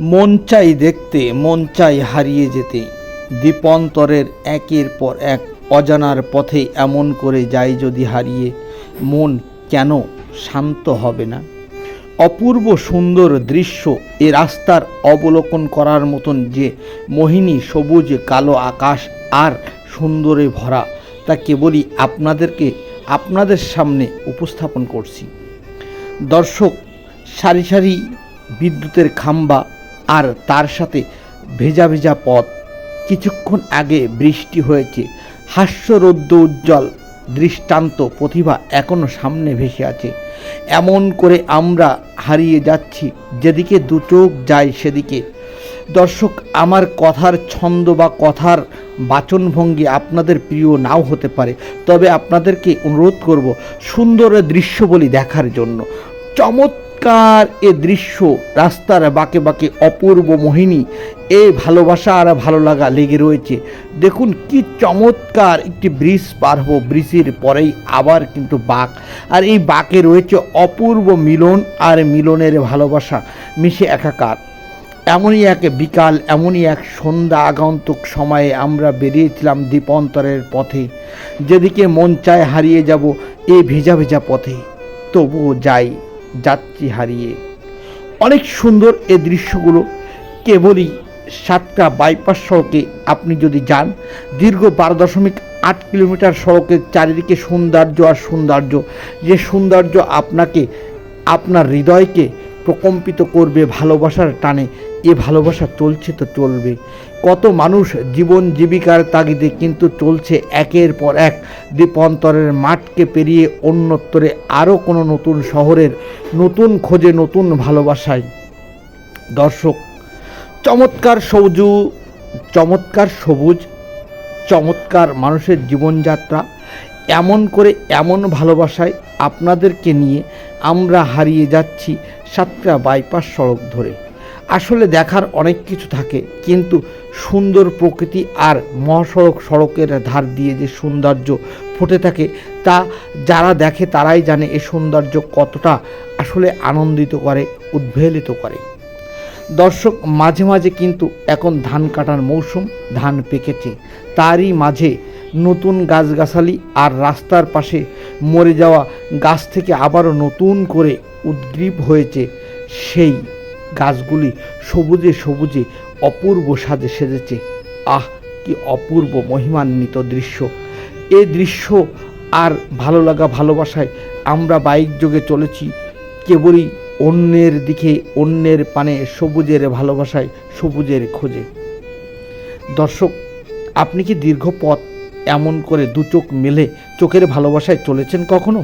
মন চাই দেখতে, মন চাই হারিয়ে যেতে। দ্বীপন্তরের একের পর এক অজানার পথে এমন করে যায় যদি হারিয়ে, মন কেন শান্ত হবে না? অপূর্ব সুন্দর দৃশ্য এ রাস্তার অবলোকন করার মতন যে মোহিনী সবুজ, কালো আকাশ আর সুন্দরে ভরা, তা কেবলই আপনাদেরকে আপনাদের সামনে উপস্থাপন করছি। দর্শক, সারি সারি বিদ্যুতের খাম্বা আর তার সাথে ভেজা ভেজা পথ। কিছুক্ষণ আগে বৃষ্টি হয়েছে। হাস্যরৌদ্র উজ্জ্বল। দৃষ্টান্ত প্রতিভা এখনও সামনে ভেসে আছে। এমন করে আমরা হারিয়ে যাচ্ছি। যেদিকে দু চোখ যায় সেদিকে। দর্শক, আমার কথার ছন্দ বা কথার বাচনভঙ্গি আপনাদের প্রিয় নাও হতে পারে। তবে আপনাদেরকে অনুরোধ করব সুন্দর দৃশ্য বলি দেখার জন্য। চমৎকার এ দৃশ্য, রাস্তার বাঁকে বাঁকে অপূর্ব মোহিনী। এ ভালোবাসা আর ভালো লাগা লেগে রয়েছে। দেখুন কি চমৎকার একটি ব্রিজ পার হব। ব্রিজের পরেই আবার কিন্তু বাঁক। আর এই বাঁকে রয়েছে অপূর্ব মিলন আর মিলনের ভালোবাসা। মিশে একাকার। এমনই এক বিকাল, এমনই এক সন্ধ্যা আগন্তুক সময়ে আমরা বেরিয়েছিলাম দ্বীপন্তরের পথে। যেদিকে মন চায় হারিয়ে যাব এই ভেজা ভেজা পথে। তবুও যাই। যাচ্ছি হারিয়ে। অনেক সুন্দর এ দৃশ্যগুলো কেবলই সাতটা বাইপাস সড়কে আপনি যদি যান, দীর্ঘ বারো দশমিক আট কিলোমিটার সড়কের চারিদিকে সৌন্দর্য আর সৌন্দর্য, যে সৌন্দর্য আপনাকে, আপনার হৃদয়কে প্রকম্পিত করবে, ভালোবাসার টানে এ ভালোবাসা চলছে তো চলবে। কত মানুষ জীবন জীবিকার তাগিদে কিন্তু চলছে একের পর এক দ্বীপন্তরের মাঠকে পেরিয়ে অন্যত্তরে আরও কোনো নতুন শহরের নতুন খোঁজে নতুন ভালোবাসায়। দর্শক, চমৎকার সবুজু চমৎকার সবুজ, চমৎকার মানুষের জীবনযাত্রা, এমন করে এমন ভালোবাসায় আপনাদেরকে নিয়ে আমরা হারিয়ে যাচ্ছি সাতটা বাইপাস সড়ক ধরে। আসলে দেখার অনেক কিছু থাকে, কিন্তু সুন্দর প্রকৃতি আর মহাসড়ক সড়কের ধার দিয়ে যে সৌন্দর্য ফুটে থাকে, তা যারা দেখে তারাই জানে এই সৌন্দর্য কতটা আসলে আনন্দিত করে উদ্বেলিত করে। দর্শক, মাঝে মাঝে কিন্তু এখন ধান কাটার মৌসুম, ধান পেকেছে। তারই মাঝে নতুন গাছগাছালি আর রাস্তার পাশে মরে যাওয়া গাছ থেকে আবারও নতুন করে উদ্গ্রীব হয়েছে। সেই গাছগুলি সবুজে সবুজে অপূর্ব সাজে সেজেছে। আহ, কি অপূর্ব মহিমান্বিত দৃশ্য। এই দৃশ্য আর ভালো লাগা ভালোবাসায় আমরা বাইক যোগে চলেছি। কেবলই অন্যের দিকে, অন্যের পানে সবুজের ভালোবাসায়, সবুজের খোঁজে। দর্শক, আপনি কি দীর্ঘ পথ এমন করে দু চোখ মেলে চোখের ভালোবাসায় চলেছেন কখনো?